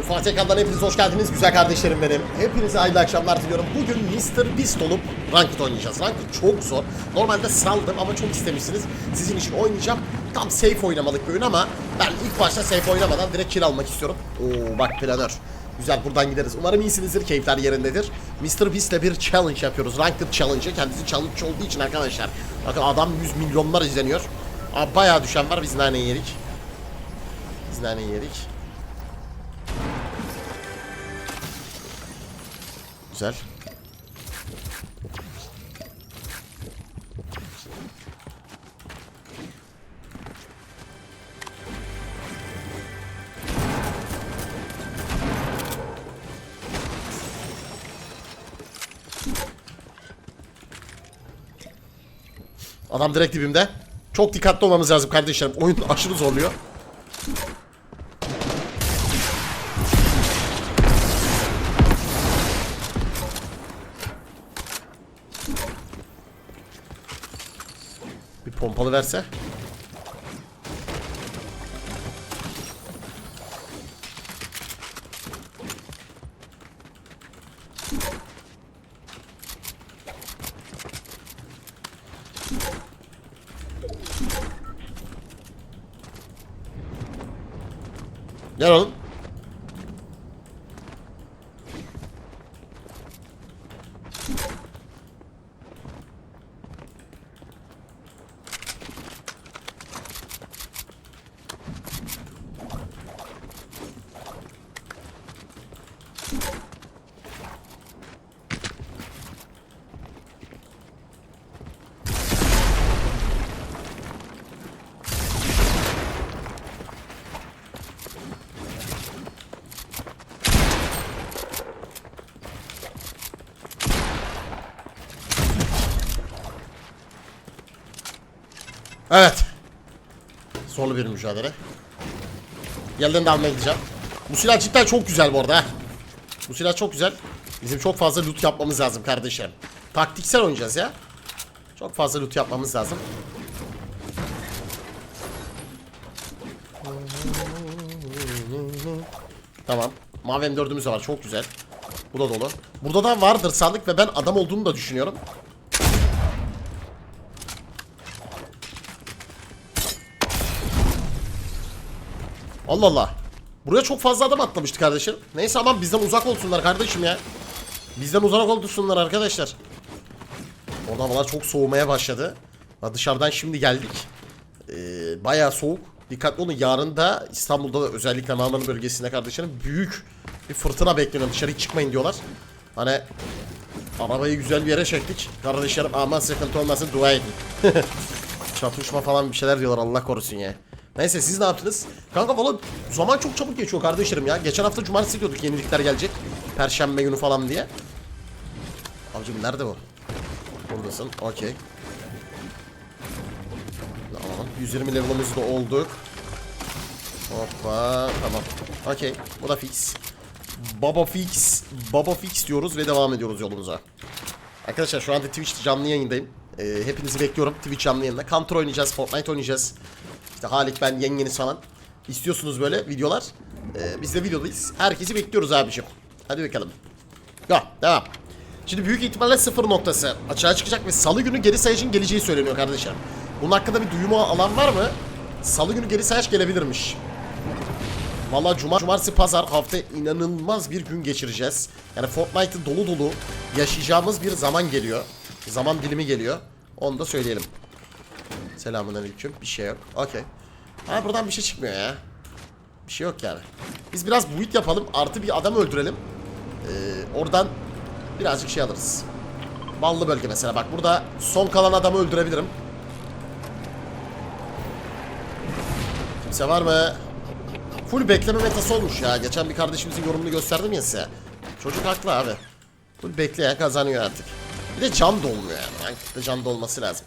Fatih Kan'dan hepiniz hoş geldiniz güzel kardeşlerim benim. Hepinize hayırlı akşamlar diliyorum. Bugün Mr. Beast olup Ranked oynayacağız. Ranked çok zor. Normalde saldım ama çok istemişsiniz. Sizin için oynayacağım. Tam safe oynamalık bir oyun ama ben ilk başta safe oynamadan direkt kill almak istiyorum. Oo bak planör. Güzel buradan gideriz. Umarım iyisinizdir. Keyifler yerindedir. Mr. Beast'le bir challenge yapıyoruz. Ranked challenge. Kendisi challenge olduğu için arkadaşlar. Bakın adam 100 milyonlar izleniyor. Aa, bayağı düşen var. Biz nane yedik. Biz nane yedik. Güzel. Adam direkt dibimde. Çok dikkatli olmamız lazım kardeşlerim. Oyun aşırı zorluyor. Bir pompalı verse. Gel oğlum. Evet. Zorlu bir mücadele. Yerlerini de almaya. Bu silah cidden çok güzel bu arada. Bu silah çok güzel. Bizim çok fazla loot yapmamız lazım kardeşim. Taktiksel oynayacağız ya. Çok fazla loot yapmamız lazım. Tamam. Mavi M4'ümüz de var. Çok güzel. Bu da dolu. Burada da vardır sandık ve ben adam olduğunu da düşünüyorum. Allah Allah. Buraya çok fazla adam atlamıştı kardeşim. Neyse aman bizden uzak olsunlar kardeşim ya. Bizden uzak olsunlar arkadaşlar. Orada havalar çok soğumaya başladı. Dışarıdan şimdi geldik. Ee, bayağı soğuk. Dikkatli olun yarın da İstanbul'da da özellikle Marmara bölgesinde kardeşlerim büyük bir fırtına bekleniyor. Dışarı çıkmayın diyorlar. Hani arabayı güzel bir yere çektik. Kardeşlerim aman sıkıntı olmasın dua edin. Çatışma falan bir şeyler diyorlar Allah korusun ya. Neyse siz ne yaptınız? Kanka valla zaman çok çabuk geçiyor kardeşlerim ya. Geçen hafta cumartesi diyorduk yenilikler gelecek. Perşembe günü falan diye. Abicim nerede bu? Buradasın. Okey. Tamam. 120 level'ımız da olduk. Hoppa. Tamam. Okey. Bu da fix. Baba fix. Baba fix diyoruz ve devam ediyoruz yolumuza. Arkadaşlar şu anda Twitch canlı yayındayım. Ee, hepinizi bekliyorum Twitch canlı yayında. Counter oynayacağız, Fortnite oynayacağız. İşte Halik ben yengeniz falan. İstiyorsunuz böyle videolar. Ee, biz de videodayız. Herkesi bekliyoruz abiciğim. Hadi bakalım. Go, devam. Şimdi büyük ihtimalle sıfır noktası açığa çıkacak ve salı günü geri sayışın geleceği söyleniyor kardeşler. Bunun hakkında bir duyumu alan var mı? Salı günü geri sayış gelebilirmiş. Valla cuma, cumartesi, pazar hafta inanılmaz bir gün geçireceğiz. Yani Fortnite'ı dolu dolu yaşayacağımız bir zaman geliyor. Zaman dilimi geliyor. Onu da söyleyelim. Selamun aleyküm. Bir şey yok. Okey. Ha buradan bir şey çıkmıyor ya. Bir şey yok yani. Biz biraz buit yapalım. Artı bir adam öldürelim. Ee, oradan birazcık şey alırız. Ballı bölge mesela. Bak burada son kalan adamı öldürebilirim. Kimse var mı? Full bekleme metası olmuş ya. Geçen bir kardeşimizin yorumunu gösterdim ya size. Çocuk haklı abi. Full bekleyen kazanıyor artık. Bir de can dolmuyor yani. Rankede can dolması lazım.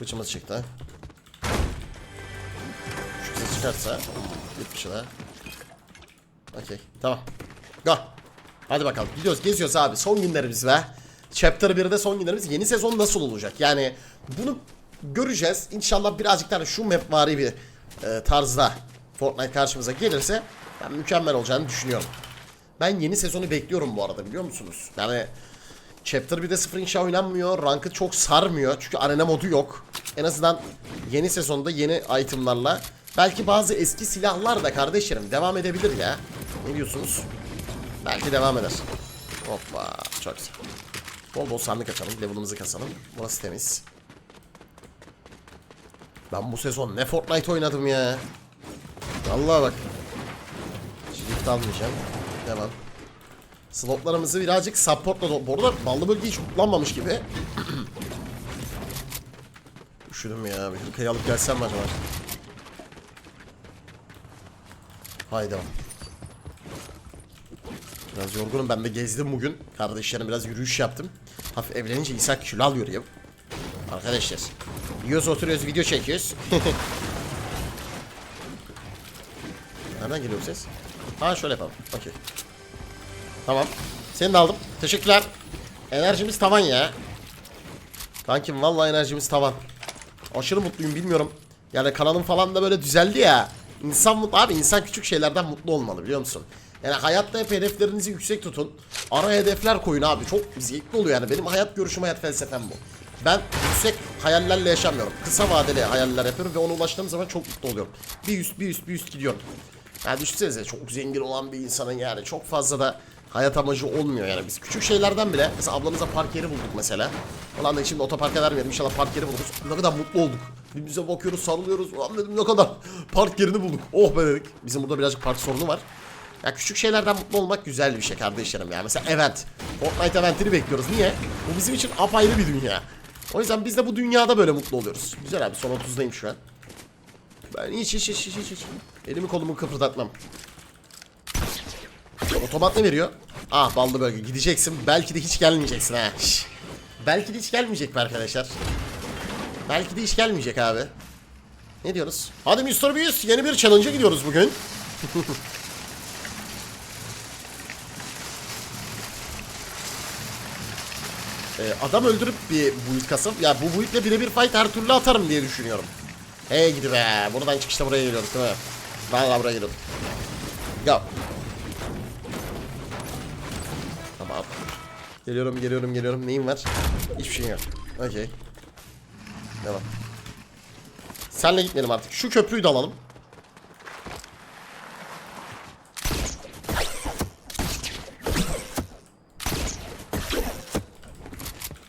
Bıçımız çıktı. Şu ses çıkarsa bir daha. Okey tamam. Go. Hadi bakalım gidiyoruz geziyoruz abi son günlerimiz be. Chapter 1'de son günlerimiz yeni sezon nasıl olacak? Yani bunu göreceğiz. İnşallah birazcık daha şu map vari bir e, tarzda Fortnite karşımıza gelirse ben mükemmel olacağını düşünüyorum. Ben yeni sezonu bekliyorum bu arada biliyor musunuz? Yani Chapter 1'de sıfır inşa oynanmıyor. Rankı çok sarmıyor. Çünkü arena modu yok. En azından yeni sezonda yeni itemlarla belki bazı eski silahlar da kardeşlerim devam edebilir ya. Ne diyorsunuz? Belki devam eder. Hoppa çok güzel. Bol bol sandık açalım. Level'ımızı kasalım. Burası temiz. Ben bu sezon ne Fortnite oynadım ya. Vallahi bak. Shift almayacağım. Devam. Slotlarımızı birazcık supportla do- Bu arada ballı bölge hiç kullanmamış gibi. Üşüdüm ya. Bir hırkayı alıp gelsem mi acaba? Haydi. Biraz yorgunum. Ben de gezdim bugün. Kardeşlerim biraz yürüyüş yaptım. Hafif evlenince İsa kilo alıyor ya. Arkadaşlar. Yiyoruz oturuyoruz video çekiyoruz. Nereden geliyor bu ses? Ha şöyle yapalım. Okey. Tamam. Seni de aldım. Teşekkürler. Enerjimiz tavan ya. Kankim vallahi enerjimiz tavan. Aşırı mutluyum bilmiyorum. Yani kanalım falan da böyle düzeldi ya. İnsan mutlu abi insan küçük şeylerden mutlu olmalı biliyor musun? Yani hayatta hep hedeflerinizi yüksek tutun. Ara hedefler koyun abi. Çok zevkli oluyor yani. Benim hayat görüşüm, hayat felsefem bu. Ben yüksek hayallerle yaşamıyorum. Kısa vadeli hayaller yapıyorum ve ona ulaştığım zaman çok mutlu oluyorum. Bir üst, bir üst, bir üst gidiyorum. Yani düşünsenize çok zengin olan bir insanın yani çok fazla da hayat amacı olmuyor yani. Biz küçük şeylerden bile mesela ablamıza park yeri bulduk mesela. Ulan da şimdi otoparka vermeyelim inşallah park yeri buluruz. Ne kadar mutlu olduk. Birbirimize bakıyoruz sarılıyoruz. Ulan dedim ne kadar park yerini bulduk. Oh be dedik. Bizim burada birazcık park sorunu var. Ya küçük şeylerden mutlu olmak güzel bir şey kardeşlerim ya. Mesela event. Fortnite eventini bekliyoruz. Niye? Bu bizim için apayrı bir dünya. O yüzden biz de bu dünyada böyle mutlu oluyoruz. Güzel abi son 30'dayım şu an. Ben hiç hiç hiç hiç hiç. Elimi kolumu kıpırdatmam. Otomat ne veriyor? Ah ballı bölge gideceksin. Belki de hiç gelmeyeceksin ha. Belki de hiç gelmeyecek be arkadaşlar. Belki de hiç gelmeyecek abi. Ne diyoruz? Hadi Mr. Beast yeni bir challenge'a gidiyoruz bugün. Ee, adam öldürüp bir build kasıp ya bu buildle birebir fight her türlü atarım diye düşünüyorum. Hey gidi be. Buradan çıkışta buraya geliyorduk değil mi? Valla buraya geliyorduk. Go. Tamam. Geliyorum geliyorum geliyorum. Neyim var? Hiçbir şeyim yok. Okey. Devam. Senle gitmeyelim artık. Şu köprüyü de alalım.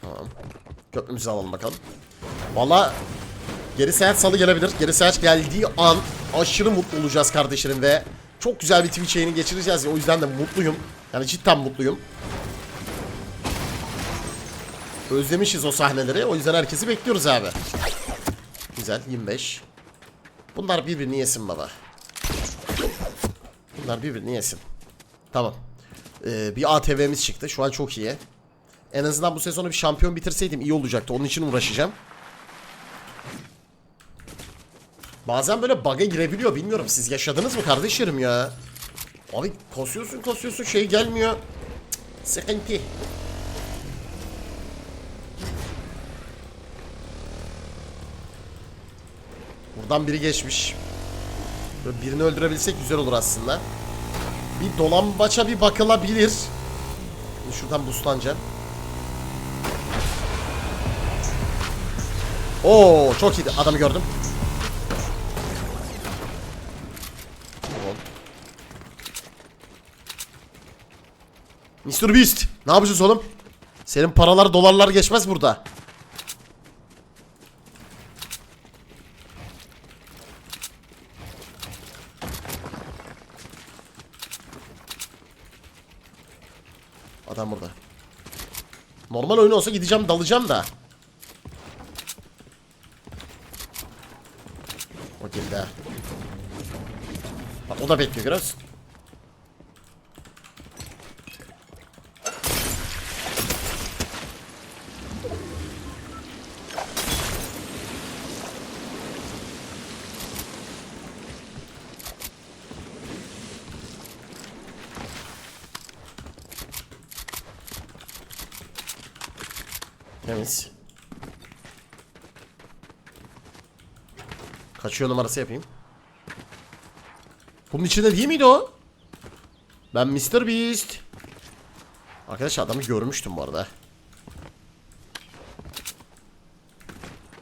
Tamam. Köprümüzü alalım bakalım. Valla geri seyahat salı gelebilir. Geri seyahat geldiği an aşırı mutlu olacağız kardeşlerim ve çok güzel bir Twitch yayını geçireceğiz o yüzden de mutluyum. Yani cidden mutluyum. Özlemişiz o sahneleri. O yüzden herkesi bekliyoruz abi. Güzel 25. Bunlar birbirini yesin baba. Bunlar birbirini yesin. Tamam. Ee, bir ATV'miz çıktı. Şu an çok iyi. En azından bu sezonu bir şampiyon bitirseydim iyi olacaktı. Onun için uğraşacağım. Bazen böyle bug'a girebiliyor. Bilmiyorum siz yaşadınız mı kardeşlerim ya? Abi kasıyorsun kasıyorsun şey gelmiyor. Cık, sıkıntı. Buradan biri geçmiş. Böyle birini öldürebilsek güzel olur aslında. Bir dolambaça bir bakılabilir. Şuradan buslanacağım. Oo çok iyiydi. Adamı gördüm. Mr. Beast, ne yapacağız oğlum? Senin paralar dolarlar geçmez burada. Adam burada. Normal oyun olsa gideceğim dalacağım da. O ha. Bak o da bekliyor görüyor Kaçıyor numarası yapayım. Bunun içinde değil miydi o? Ben Mr. Beast. Arkadaşlar adamı görmüştüm bu arada.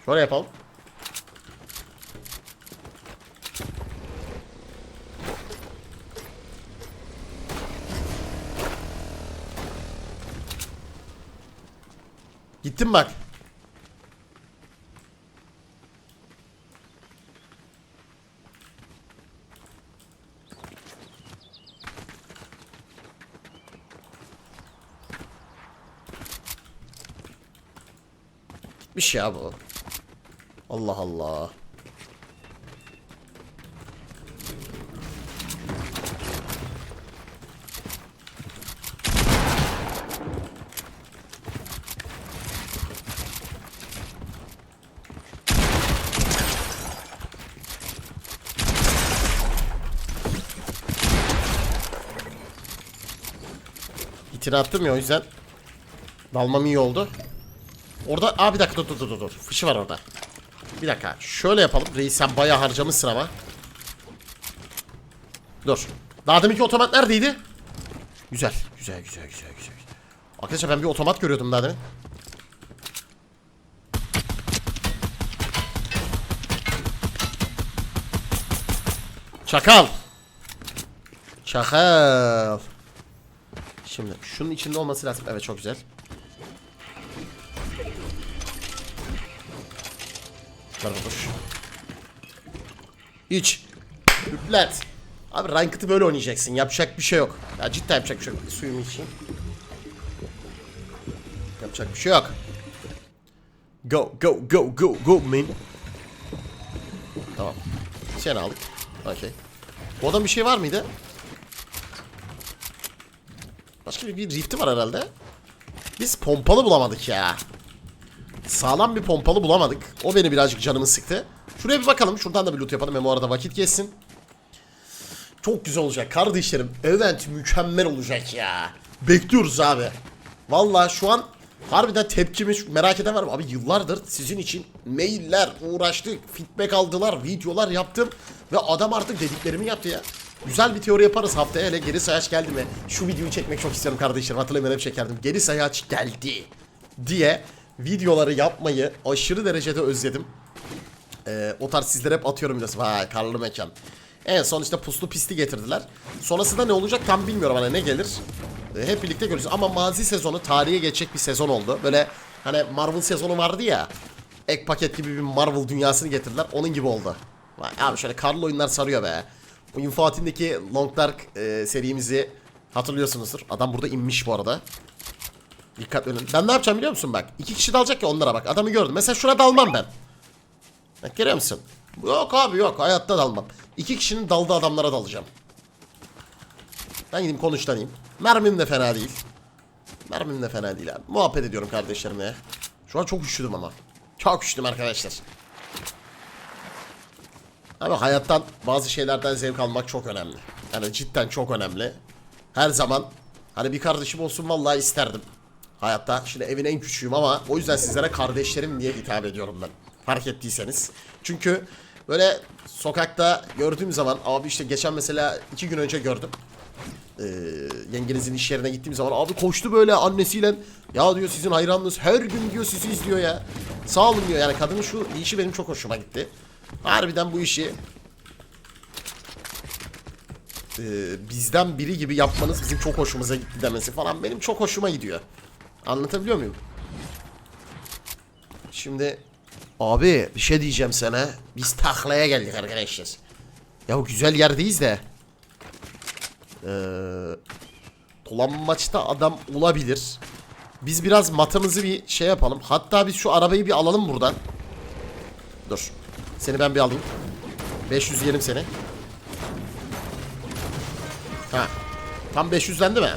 Şöyle yapalım. Gittim bak. Gitmiş ya bu. Allah Allah. İtini attım ya o yüzden dalmam iyi oldu. Orada aa bir dakika dur dur dur dur. Fışı var orada. Bir dakika. Şöyle yapalım. Reis sen bayağı harcamışsın ama. Dur. Daha deminki otomat neredeydi? Güzel. Güzel güzel güzel güzel. Arkadaşlar ben bir otomat görüyordum daha demin. Çakal. Çakal. Şimdi şunun içinde olması lazım. Evet çok güzel. Babuş. İç. Üplet. Abi Ranked'ı böyle oynayacaksın. Yapacak bir şey yok. Ya cidden yapacak bir şey yok. Suyumu içeyim. Yapacak bir şey yok. Go go go go go man. Tamam. Sen aldık. Okey. Bu adam bir şey var mıydı? Başka bir, bir rifti var herhalde. Biz pompalı bulamadık ya. Sağlam bir pompalı bulamadık. O beni birazcık canımı sıktı. Şuraya bir bakalım. Şuradan da bir loot yapalım. Hem o arada vakit geçsin. Çok güzel olacak kardeşlerim. Evet mükemmel olacak ya. Bekliyoruz abi. Vallahi şu an harbiden tepkimi merak eden var mı? Abi yıllardır sizin için mailler uğraştık. Feedback aldılar. Videolar yaptım. Ve adam artık dediklerimi yaptı ya. Güzel bir teori yaparız haftaya hele geri sayaç geldi mi? Şu videoyu çekmek çok istiyorum kardeşlerim. Hatırlayın hep çekerdim. Geri sayaç geldi diye videoları yapmayı aşırı derecede özledim. Ee, o tarz sizlere hep atıyorum biraz. Vay karlı mekan. En son işte puslu pisti getirdiler. Sonrasında ne olacak tam bilmiyorum hani ne gelir. Ee, hep birlikte göreceğiz. Ama mazi sezonu tarihe geçecek bir sezon oldu. Böyle hani Marvel sezonu vardı ya. Ek paket gibi bir Marvel dünyasını getirdiler. Onun gibi oldu. Vay abi şöyle karlı oyunlar sarıyor be. Bu Infoat'indeki Long Dark e, serimizi hatırlıyorsunuzdur. Adam burada inmiş bu arada. Dikkat edin. Ben ne yapacağım biliyor musun bak. İki kişi dalacak ya onlara bak. Adamı gördüm. Mesela şuna dalmam ben. Bak görüyor musun? Yok abi yok. Hayatta dalmam. İki kişinin daldığı adamlara dalacağım. Ben gideyim konuşlanayım. Mermim de fena değil. Mermim de fena değil abi. Muhabbet ediyorum kardeşlerimle. Şu an çok üşüdüm ama. Çok üşüdüm arkadaşlar. Abi hayattan bazı şeylerden zevk almak çok önemli. Yani cidden çok önemli. Her zaman hani bir kardeşim olsun vallahi isterdim. Hayatta şimdi evin en küçüğüm ama o yüzden sizlere kardeşlerim diye hitap ediyorum ben. Fark ettiyseniz. Çünkü böyle sokakta gördüğüm zaman abi işte geçen mesela iki gün önce gördüm. Ee, yengenizin iş yerine gittiğim zaman abi koştu böyle annesiyle ya diyor sizin hayranınız her gün diyor sizi izliyor ya. Sağ olun diyor yani kadının şu işi benim çok hoşuma gitti. Harbiden bu işi e, bizden biri gibi yapmanız bizim çok hoşumuza gitti demesi falan benim çok hoşuma gidiyor. Anlatabiliyor muyum? Şimdi abi bir şey diyeceğim sana. Biz taklaya geldik arkadaşlar. Ya güzel yerdeyiz de. Ee, dolanmaçta adam olabilir. Biz biraz matımızı bir şey yapalım. Hatta biz şu arabayı bir alalım buradan. Dur. Seni ben bir alayım. 500 yerim seni. Ha. Tam 500'lendi mi?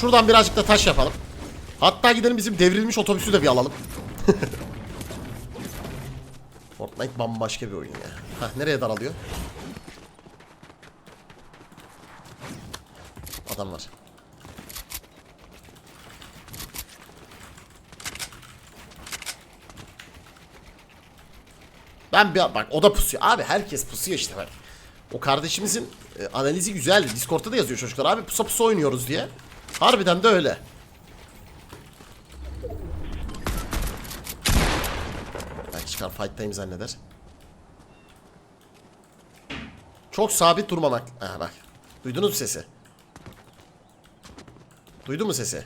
Şuradan birazcık da taş yapalım. Hatta gidelim bizim devrilmiş otobüsü de bir alalım. Fortnite bambaşka bir oyun ya. Hah nereye daralıyor? Adam var. Ben bir bak o da pusuyor. Abi herkes pusuyor işte bak. O kardeşimizin e, analizi güzeldi. Discord'ta da yazıyor çocuklar abi pusa pusa oynuyoruz diye. Harbiden de öyle. Belki çıkar fight'tayım zanneder. Çok sabit durmamak. Ha bak. Duydunuz mu sesi? Duydun mu sesi?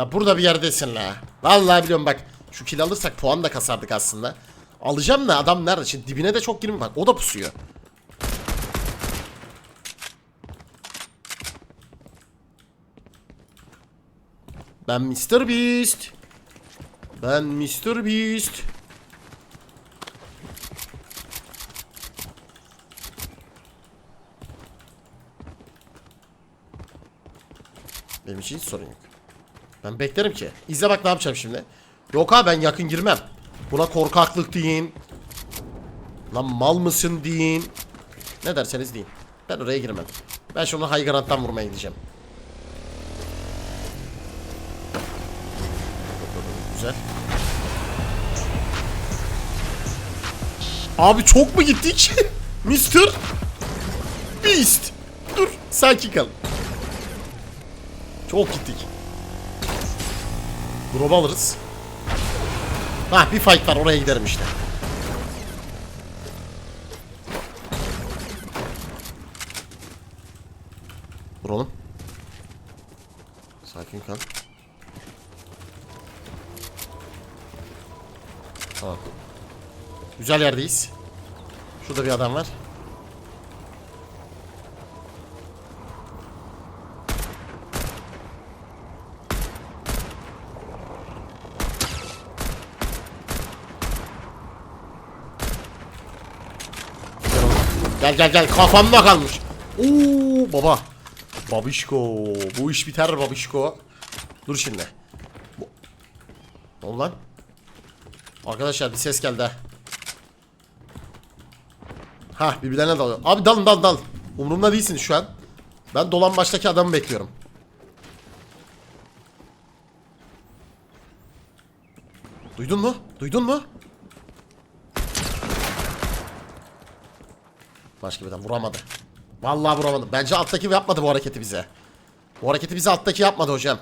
La burada bir yerdesin la. Vallahi biliyorum bak. Şu kill alırsak puan da kasardık aslında. Alacağım da adam nerede? Şimdi dibine de çok girme bak. O da pusuyor. Ben Mr. Beast. Ben Mr. Beast. Benim için hiç sorun yok. Ben beklerim ki. İzle bak ne yapacağım şimdi. Yok abi ben yakın girmem. Buna korkaklık deyin. Lan mal mısın deyin. Ne derseniz deyin. Ben oraya girmem. Ben şunu high ground'dan vurmaya gideceğim. Güzel. Abi çok mu gittik? Mr. Beast. Dur sakin kal. Çok gittik. Drop alırız. Hah bir fight var oraya giderim işte. Dur. Sakin kal. Tamam. Güzel yerdeyiz. Şurada bir adam var. Gel oğlum. Gel gel gel kafamda kalmış. Oo baba. Babişko. Bu iş biter babişko. Dur şimdi. Ne oldu lan? Arkadaşlar bir ses geldi ha. Ha birbirlerine dalıyor. Abi dalın dal dal. Umurumda değilsiniz şu an. Ben dolan baştaki adamı bekliyorum. Duydun mu? Duydun mu? Başka birden vuramadı. Vallahi vuramadı. Bence alttaki yapmadı bu hareketi bize. Bu hareketi bize alttaki yapmadı hocam.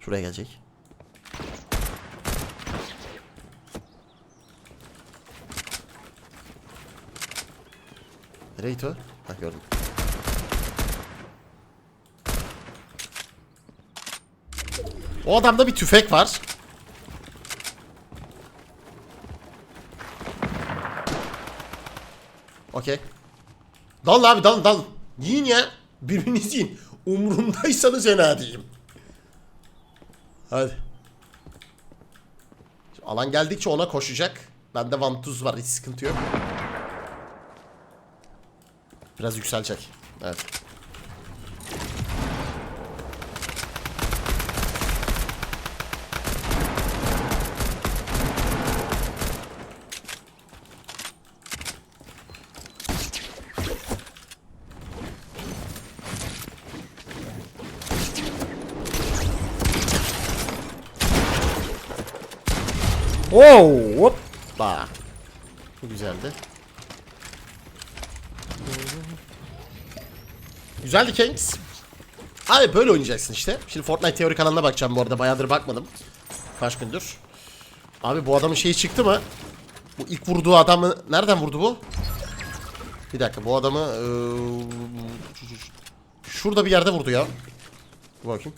Şuraya gelecek. Nereye gitti o? Hah gördüm. O adamda bir tüfek var. Okey. Dalın abi dalın dalın. Yiyin ya. Birbirinizi yiyin. Umurumdaysanız fena diyeyim. Hadi. Şimdi alan geldikçe ona koşacak. Bende vantuz var hiç sıkıntı yok. Biraz yükselecek. Evet. Wow, hoppa. Bu güzeldi. Güzeldi Kings. Abi böyle oynayacaksın işte. Şimdi Fortnite teori kanalına bakacağım bu arada. Bayağıdır bakmadım. Kaç gündür. Abi bu adamın şeyi çıktı mı? Bu ilk vurduğu adamı nereden vurdu bu? Bir dakika bu adamı eee, şurada bir yerde vurdu ya. Dur bakayım.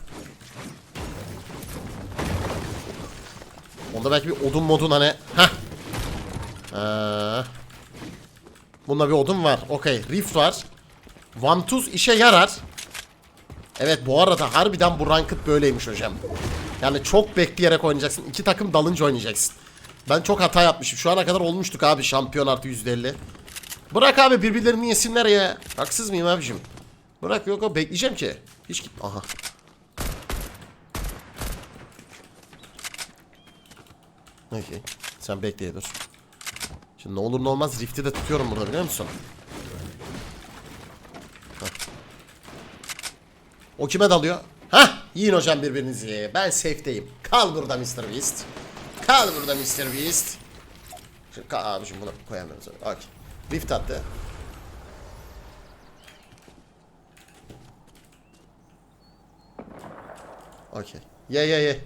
Onda belki bir odun modun hani. Heh. Ee, bunda bir odun var. Okey. Rift var. Vantuz işe yarar. Evet bu arada harbiden bu ranked böyleymiş hocam. Yani çok bekleyerek oynayacaksın. İki takım dalınca oynayacaksın. Ben çok hata yapmışım. Şu ana kadar olmuştuk abi şampiyon artı %50. Bırak abi birbirlerini yesinler ya. Haksız mıyım abicim? Bırak yok o bekleyeceğim ki. Hiç git. Aha. Okey. Sen bekle dur. Şimdi ne olur ne olmaz Rift'i de tutuyorum burada biliyor musun? O kime dalıyor? Hah yiyin hocam birbirinizi. Ben safe'deyim. Kal burada Mr. Beast. Kal burada Mr. Beast. Şimdi ka abicim bunu koyamıyoruz. Okey. Rift attı. Okey. Ye ye ye.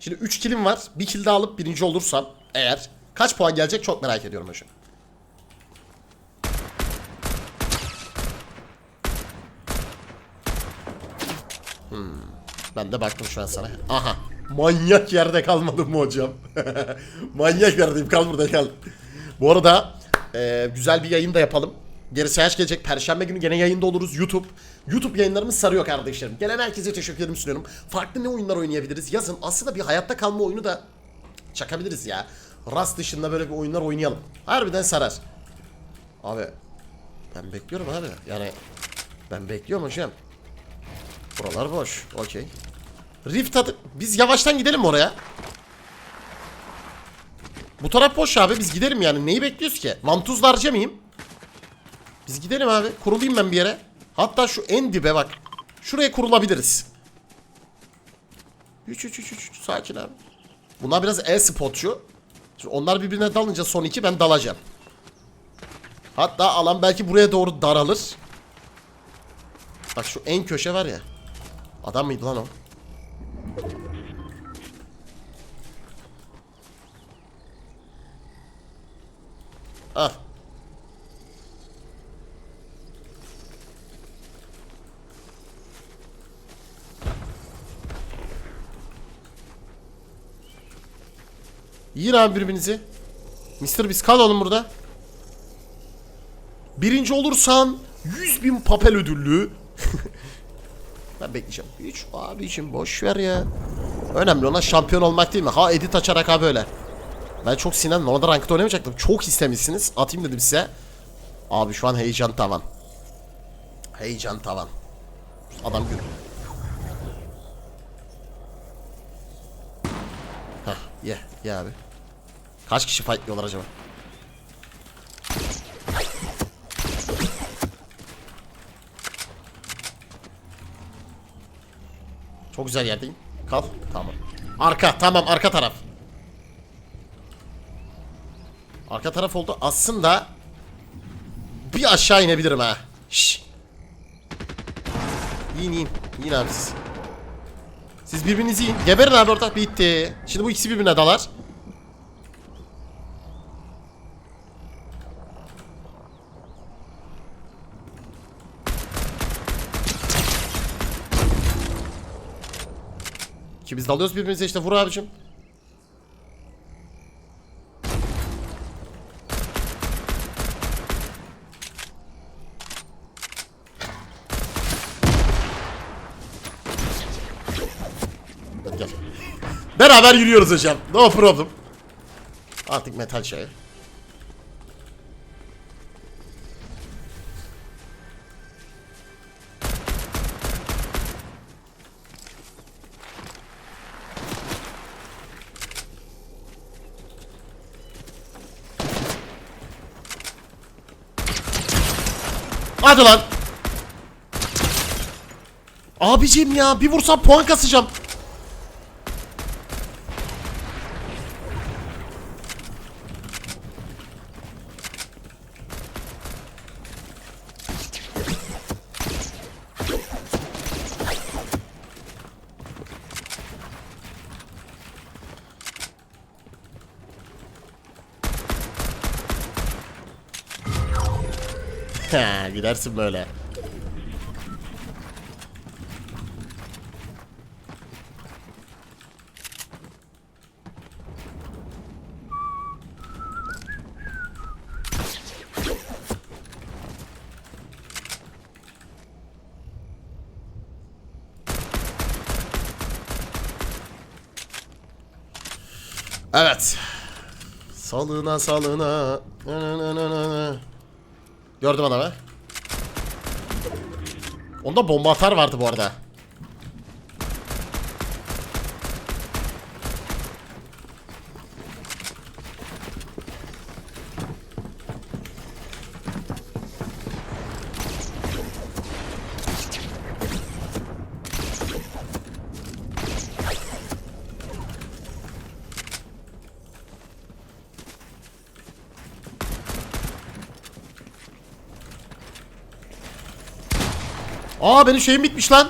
Şimdi 3 kilim var. Bir kill daha alıp birinci olursam eğer kaç puan gelecek çok merak ediyorum hocam. Ben de baktım şu an sana. Aha. Manyak yerde kalmadım mı hocam? Manyak yerdeyim. Kal burada kal. Bu arada e, güzel bir yayın da yapalım. Gerisi yaş gelecek. Perşembe günü gene yayında oluruz. YouTube. YouTube yayınlarımız sarıyor kardeşlerim. Gelen herkese teşekkürlerimi sunuyorum. Farklı ne oyunlar oynayabiliriz? Yazın. Aslında bir hayatta kalma oyunu da çakabiliriz ya. Rast dışında böyle bir oyunlar oynayalım. Harbiden sarar. Abi ben bekliyorum abi. Yani ben bekliyorum hocam. Buralar boş. Okey. Rift adı... Biz yavaştan gidelim oraya? Bu taraf boş abi. Biz gidelim yani. Neyi bekliyoruz ki? Vantuz da harcamayayım. Biz gidelim abi. Kurulayım ben bir yere. Hatta şu en dibe bak. Şuraya kurulabiliriz. Üç üç üç üç. Sakin abi. Bunlar biraz e-spotçu. Onlar birbirine dalınca son iki ben dalacağım. Hatta alan belki buraya doğru daralır. Bak şu en köşe var ya. Adam mıydı lan o? Ah. Yiyin abi birbirinizi. Mister biz kal oğlum burada. Birinci olursan 100 bin papel ödüllü. ben bekleyeceğim. Hiç abicim boş ver ya. Önemli olan şampiyon olmak değil mi? Ha edit açarak ha böyle. Ben çok sinirlendim. Normalde ranked oynamayacaktım. Çok istemişsiniz. Atayım dedim size. Abi şu an heyecan tavan. Heyecan tavan. Adam gül. Hah ye ye abi. Kaç kişi fightlıyorlar acaba? Çok güzel yerdeyim. Kal. Tamam. Arka. Tamam arka taraf. Arka taraf oldu. Aslında bir aşağı inebilirim ha. Şş. Yiyin yiyin. Yiyin abi siz. Siz birbirinizi yiyin. Geberin abi ortak bitti. Şimdi bu ikisi birbirine dalar. Biz dalıyoruz birbirimize işte vur abicim. Beraber yürüyoruz hocam. No problem. Artık metal şey. Hadi lan. Abicim ya bir vursam puan kasacağım. Ha, gidersin böyle. Evet. Salına salına. Na na na na na. Gördüm adamı. Onda bomba atar vardı bu arada. Aa benim şeyim bitmiş lan.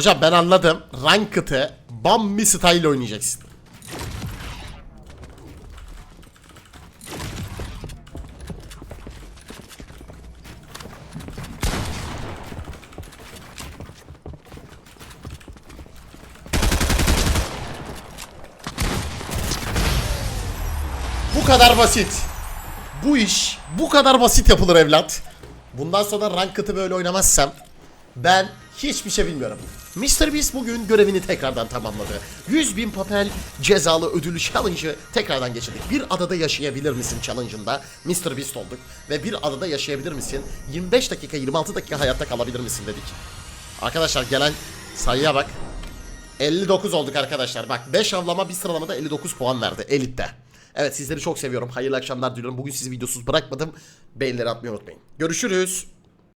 Hocam ben anladım. Ranked'ı Bambi style oynayacaksın. Bu kadar basit. Bu iş bu kadar basit yapılır evlat. Bundan sonra Ranked'ı böyle oynamazsam ben hiçbir şey bilmiyorum. Mr. Beast bugün görevini tekrardan tamamladı. 100 bin papel cezalı ödülü challenge'ı tekrardan geçirdik. Bir adada yaşayabilir misin challenge'ında Mr. Beast olduk. Ve bir adada yaşayabilir misin? 25 dakika 26 dakika hayatta kalabilir misin dedik. Arkadaşlar gelen sayıya bak. 59 olduk arkadaşlar. Bak 5 avlama bir sıralamada 59 puan verdi elitte. Evet sizleri çok seviyorum. Hayırlı akşamlar diliyorum. Bugün sizi videosuz bırakmadım. Beğenileri atmayı unutmayın. Görüşürüz.